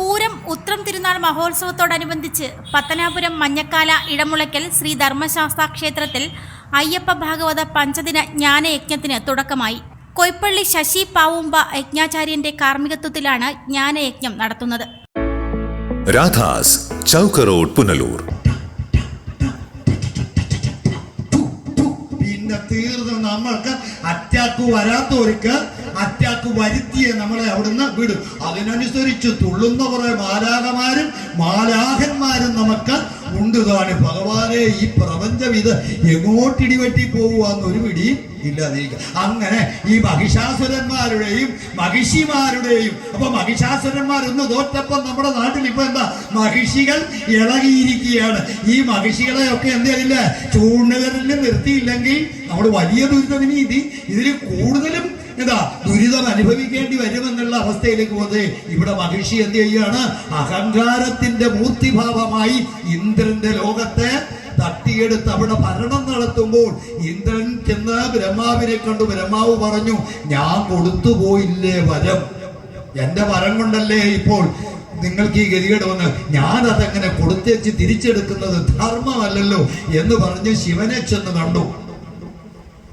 പൂരം ഉത്രം തിരുനാൾ മഹോത്സവത്തോടനുബന്ധിച്ച് പത്തനാപുരം മഞ്ഞക്കാല ഇടമുളയ്ക്കൽ ശ്രീ ധർമ്മശാസ്ത്ര ക്ഷേത്രത്തിൽ അയ്യപ്പ ഭാഗവത പഞ്ചദിന ജ്ഞാനയജ്ഞത്തിന് തുടക്കമായി. കൊയ്പ്പള്ളി ശശി പാവുമ്പ യജ്ഞാചാര്യന്റെ കാർമ്മികത്വത്തിലാണ് ജ്ഞാനയജ്ഞം നടത്തുന്നത്. രാധാസ് ചൗക്ക് റോഡ് പുനലൂർ. പിന്നെ തീർന്ന് നമ്മൾക്ക് അറ്റാക്ക് വരാത്തവർക്ക് അറ്റാക്ക് വരുത്തിയെ നമ്മളെ അവിടുന്ന് വിടും. അതിനനുസരിച്ച് തുള്ളുന്ന കുറെ മാലാകമാരും മാലാഹന്മാരും നമുക്ക് ഉണ്ട് കാണും. ഭഗവാനെ ഈ പ്രപഞ്ചം ഇത് എങ്ങോട്ടിടിവെട്ടി പോകുവാന്ന് ഒരു പിടിയും ഇല്ലാതിരിക്കുക. അങ്ങനെ ഈ മഹിഷാസുരന്മാരുടെയും മഹിഷിമാരുടെയും അപ്പൊ മഹിഷാസുരന്മാരൊന്ന് തോറ്റപ്പം നമ്മുടെ നാട്ടിൽ ഇപ്പൊ എന്താ? മഹിഷികൾ ഇളകിയിരിക്കുകയാണ്. ഈ മഹിഷികളെ ഒക്കെ എന്ത് ചെയ്തില്ല? ചൂണ്ടുകരലിൽ നിർത്തിയില്ലെങ്കിൽ നമ്മൾ വലിയ ദുരിതമിനി ഇത് ഇതിൽ കൂടുതലും എന്താ ദുരിതം അനുഭവിക്കേണ്ടി വരുമെന്നുള്ള അവസ്ഥയിലേക്ക് പോകുന്നത് ഇവിടെ മഹിഷി എന്ത് ചെയ്യാണ് അഹങ്കാരത്തിന്റെ മൂർത്തിഭാവമായി ഇന്ദ്രന്റെ ലോകത്തെ തട്ടിയെടുത്ത് അവിടെ ഭരണം നടത്തുമ്പോൾ ഇന്ദ്രൻ ചെന്ന് ബ്രഹ്മാവിനെ കണ്ടു. ബ്രഹ്മാവ് പറഞ്ഞു ഞാൻ കൊടുത്തു പോയില്ലേ വരം? എന്റെ വരം കൊണ്ടല്ലേ ഇപ്പോൾ നിങ്ങൾക്ക് ഈ ഗതികേട് വന്ന്? ഞാൻ അതെങ്ങനെ കൊടുത്തേച്ച് തിരിച്ചെടുക്കുന്നത് ധർമ്മമല്ലല്ലോ എന്ന് പറഞ്ഞ് ശിവനെ ചെന്ന് കണ്ടു.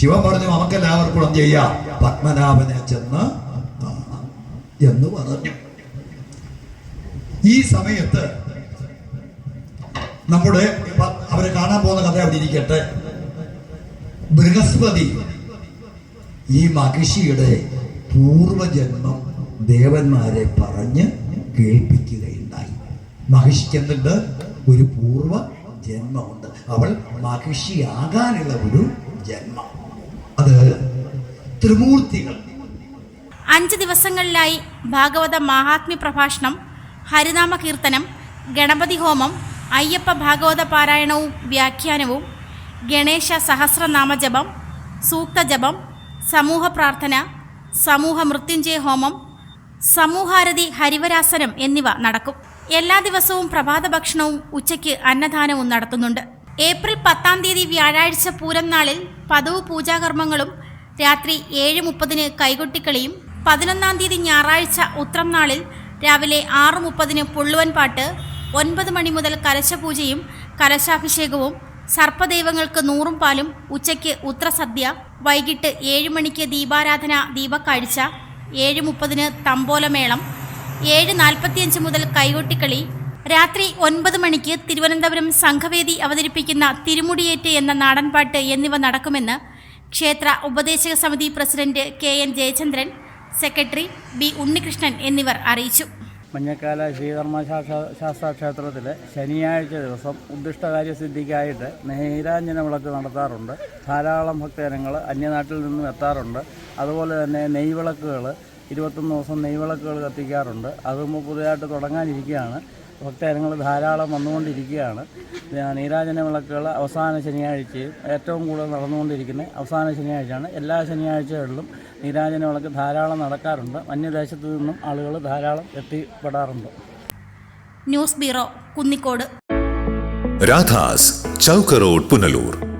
ശിവൻ പറഞ്ഞു നമുക്കെല്ലാവർക്കും എന്ത് ചെയ്യാം? പത്മനാഭനെ ചെന്ന് എന്ന് പറഞ്ഞു. ഈ സമയത്ത് നമ്മുടെ അവർ കാണാൻ പോകുന്ന കഥ അവിടെ ഇരിക്കട്ടെ. ബൃഹസ്പതി ഈ മഹിഷിയുടെ പൂർവജന്മം ദേവന്മാരെ പറഞ്ഞ് കേൾപ്പിക്കുകയുണ്ടായി. മഹിഷിക്ക് എന്തുണ്ട്? ഒരു പൂർവ ജന്മമുണ്ട് അവൾ മഹിഷിയാകാനുള്ള ഒരു ജന്മം. അത് ത്രിമൂർത്തികൾ. അഞ്ച് ദിവസങ്ങളിലായി ഭാഗവത മാഹാത്മ്യ പ്രഭാഷണം ഹരിനാമ കീർത്തനം ഗണപതി ഹോമം അയ്യപ്പ ഭാഗവത പാരായണവും വ്യാഖ്യാനവും ഗണേശ സഹസ്രനാമജപം സൂക്തജപം സമൂഹ പ്രാർത്ഥന സമൂഹ മൃത്യുഞ്ജയ ഹോമം സമൂഹാരതി ഹരിവരാസനം എന്നിവ നടക്കും. എല്ലാ ദിവസവും പ്രഭാത ഭക്ഷണവും ഉച്ചയ്ക്ക് അന്നദാനവും നടത്തുന്നുണ്ട്. ഏപ്രിൽ പത്താം തീയതി വ്യാഴാഴ്ച പൂരം നാളിൽ പതിവ് പൂജാകർമ്മങ്ങളും രാത്രി ഏഴ് മുപ്പതിന് കൈകൊട്ടിക്കളിയും പതിനൊന്നാം തീയതി ഞായറാഴ്ച ഉത്രം നാളിൽ രാവിലെ ആറ് മുപ്പതിന് പുള്ളുവൻ പാട്ട് ഒൻപത് മണി മുതൽ കലശപൂജയും കലശാഭിഷേകവും സർപ്പദൈവങ്ങൾക്ക് നൂറും പാലും ഉച്ചയ്ക്ക് ഉത്രസദ്യ വൈകിട്ട് ഏഴ് മണിക്ക് ദീപാരാധന ദീപക്കാഴ്ച ഏഴ് മുപ്പതിന് തമ്പോലമേളം ഏഴ് നാൽപ്പത്തിയഞ്ച് മുതൽ കൈകൊട്ടിക്കളി രാത്രി ഒൻപത് മണിക്ക് തിരുവനന്തപുരം സംഘവേദി അവതരിപ്പിക്കുന്ന തിരുമുടിയേറ്റ് എന്ന നാടൻപാട്ട് എന്നിവ നടക്കുമെന്ന് ക്ഷേത്ര ഉപദേശക സമിതി president K N Jayachandran secretary B Unnikrishnan എന്നിവർ അറിയിച്ചു. മഞ്ഞക്കാല ശ്രീധർമ്മ ശാസ്ത്ര ക്ഷേത്രത്തിൽ ശനിയാഴ്ച ദിവസം ഉദ്ദിഷ്ടകാര്യ സിദ്ധിക്കായിട്ട് നെയ്രാഞ്ജന വിളക്ക് നടത്താറുണ്ട്. ധാരാളം ഭക്തജനങ്ങൾ അന്യനാട്ടിൽ നിന്നും എത്താറുണ്ട്. അതുപോലെ തന്നെ നെയ്വിളക്കുകൾ ഇരുപത്തൊന്ന് ദിവസം നെയ്വിളക്കുകൾ കത്തിക്കാറുണ്ട്. അത് പുതിയതായിട്ട് തുടങ്ങാനിരിക്കുകയാണ്. ഭക്തജനങ്ങൾ ധാരാളം വന്നുകൊണ്ടിരിക്കുകയാണ്. നീരാജന വിളക്കുകൾ അവസാന ശനിയാഴ്ചയും ഏറ്റവും കൂടുതൽ നടന്നുകൊണ്ടിരിക്കുന്ന അവസാന ശനിയാഴ്ചയാണ്. എല്ലാ ശനിയാഴ്ചകളിലും നീരാജന വിളക്ക് ധാരാളം നടക്കാറുണ്ട്. അന്യദേശത്തു നിന്നും ആളുകൾ ധാരാളം എത്തിപ്പെടാറുണ്ട്. News bureau Kunnicode. Radhas ചൗക്കറോഡ് Punalur.